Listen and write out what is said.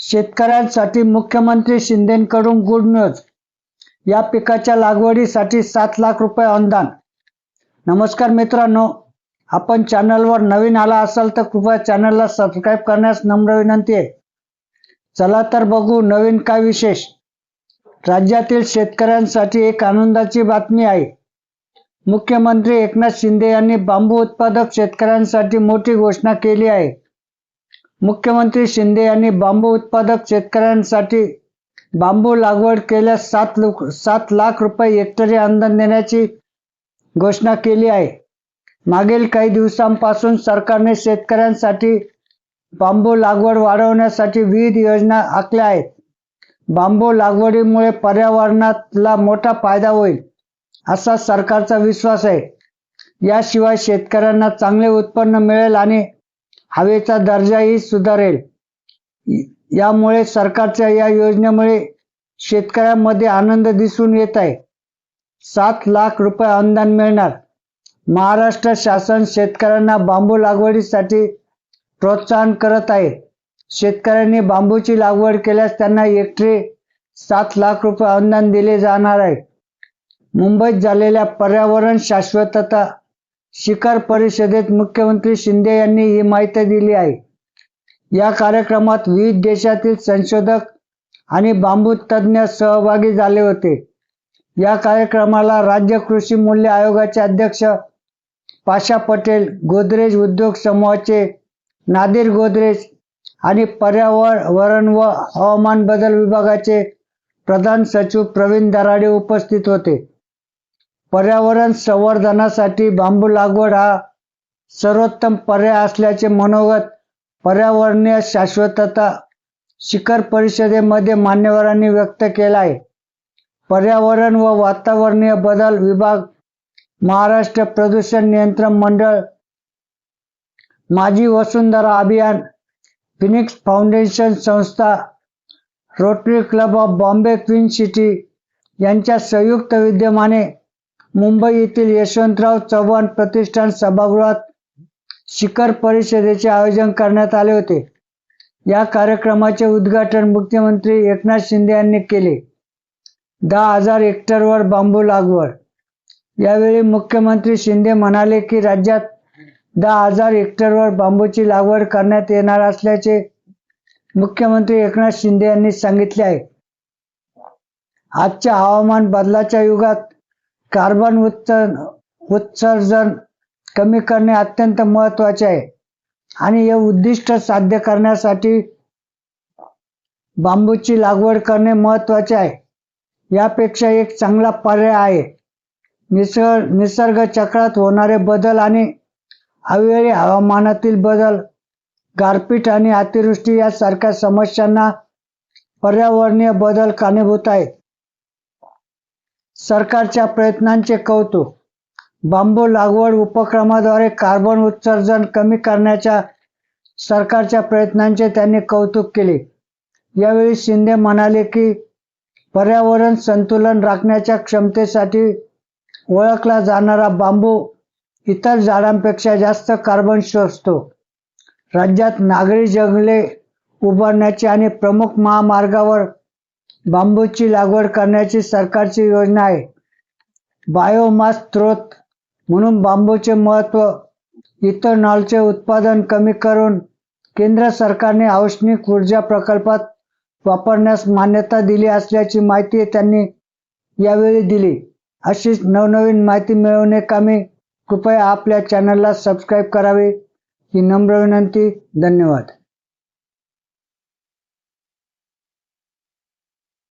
शेतकऱ्यांसाठी मुख्यमंत्री शिंदेकडून good news या पिकाच्या लागवडीसाठी सात लाख रुपये अनुदान. नमस्कार मित्रांनो आपण चॅनलवर नवीन आला असाल तर कृपया चॅनलला सबस्क्राईब करण्यास नम्र विनंती आहे. चला तर बघू नवीन काय विशेष. राज्यातील शेतकऱ्यांसाठी एक आनंदाची बातमी आहे. मुख्यमंत्री एकनाथ शिंदे यांनी बांबू उत्पादक शेतकऱ्यांसाठी मोठी घोषणा केली आहे. मुख्यमंत्री शिंदे यांनी बांबू उत्पादक शेतकऱ्यांसाठी बांबू लागवड केल्यास सात लोक सात लाख रुपये हेक्टरी अनुदान देण्याची घोषणा केली आहे. मागील काही दिवसांपासून सरकारने शेतकऱ्यांसाठी बांबू लागवड वाढवण्यासाठी विविध योजना आखल्या आहेत. बांबू लागवडीमुळे पर्यावरणाला मोठा फायदा होईल असा सरकारचा विश्वास आहे. याशिवाय शेतकऱ्यांना चांगले उत्पन्न मिळेल आणि हवेचा दर्जाही सुधारेल. यामुळे सरकारच्या या योजनेमुळे शेतकऱ्यांमध्ये आनंद दिसून येत आहे. सात लाख रुपये अनुदान मिळणार. महाराष्ट्र शासन शेतकऱ्यांना बांबू लागवडीसाठी प्रोत्साहन करत आहे. शेतकऱ्यांनी बांबूची लागवड केल्यास त्यांना हेक्टरी सात लाख रुपये अनुदान दिले जाणार आहे. मुंबईत झालेल्या पर्यावरण शाश्वतता शिखर परिषदेत मुख्यमंत्री शिंदे यांनी ही माहिती दिली आहे. या कार्यक्रमात विविध देशातील संशोधक आणि बांबू तज्ज्ञ सहभागी झाले होते. या कार्यक्रमाला राज्य कृषी मूल्य आयोगाचे अध्यक्ष पाशा पटेल गोदरेज उद्योग समूहाचे नादिर गोदरेज आणि पर्यावरण व हवामान बदल विभागाचे प्रधान सचिव प्रवीण दराडे उपस्थित होते. पर्यावरण संवर्धनासाठी बांबू लागवड हा सर्वोत्तम पर्याय असल्याचे मनोगत पर्यावरणीय शाश्वतता शिखर परिषदेमध्ये मान्यवरांनी व्यक्त केला आहे पर्यावरण व वातावरणीय बदल विभाग महाराष्ट्र प्रदूषण नियंत्रण मंडळ माझी वसुंधरा अभियान फिनिक्स फाउंडेशन संस्था Rotary club of Bombay queen city यांच्या संयुक्त विद्यमाने मुंबई येथील यशवंतराव चव्हाण प्रतिष्ठान सभागृहात शिखर परिषदेचे आयोजन करण्यात आले होते. या कार्यक्रमाचे उद्घाटन मुख्यमंत्री एकनाथ शिंदे यांनी केले. दहा हजार हेक्टरवर बांबू लागवड. यावेळी मुख्यमंत्री शिंदे म्हणाले की राज्यात दहा हजार हेक्टरवर बांबूची लागवड करण्यात येणार असल्याचे मुख्यमंत्री एकनाथ शिंदे यांनी सांगितले आहे. आजच्या हवामान बदलाच्या युगात कार्बन उत्सर्जन कमी करणे अत्यंत महत्त्वाचे आहे. आणि हे उद्दिष्ट साध्य करण्यासाठी बांबूची लागवड करणे महत्त्वाचे आहे. यापेक्षा एक चांगला पर्याय आहे. निसर्ग निसर्ग चक्रात होणारे बदल आणि अवेळी हवामानातील बदल गारपीट आणि अतिवृष्टी यासारख्या समस्यांना पर्यावरणीय बदल कारणीभूत आहेत. सरकारच्या प्रयत्नांचे कौतुक. बांबू लागवड उपक्रमाद्वारे कार्बन उत्सर्जन कमी करण्याच्या सरकारच्या प्रयत्नांचे त्यांनी कौतुक केले. यावेळी शिंदे म्हणाले की पर्यावरण संतुलन राखण्याच्या क्षमतेसाठी ओळखला जाणारा बांबू इतर झाडांपेक्षा जास्त कार्बन शोषतो. राज्यात नागरी जंगले उभारण्याचे आणि प्रमुख महामार्गावर बांबूची लागवड करण्याची सरकारची योजना आहे. बायोमास स्रोत म्हणून बांबूचे महत्त्व इथेनॉलचे उत्पादन कमी करून केंद्र सरकारने औष्णिक ऊर्जा प्रकल्पात वापरण्यास मान्यता दिली असल्याची माहिती त्यांनी यावेळी दिली. अशीच नवनवीन माहिती मिळवणे कामी कृपया आपल्या चॅनलला सबस्क्राईब करावे. ही नम्र विनंती. धन्यवाद.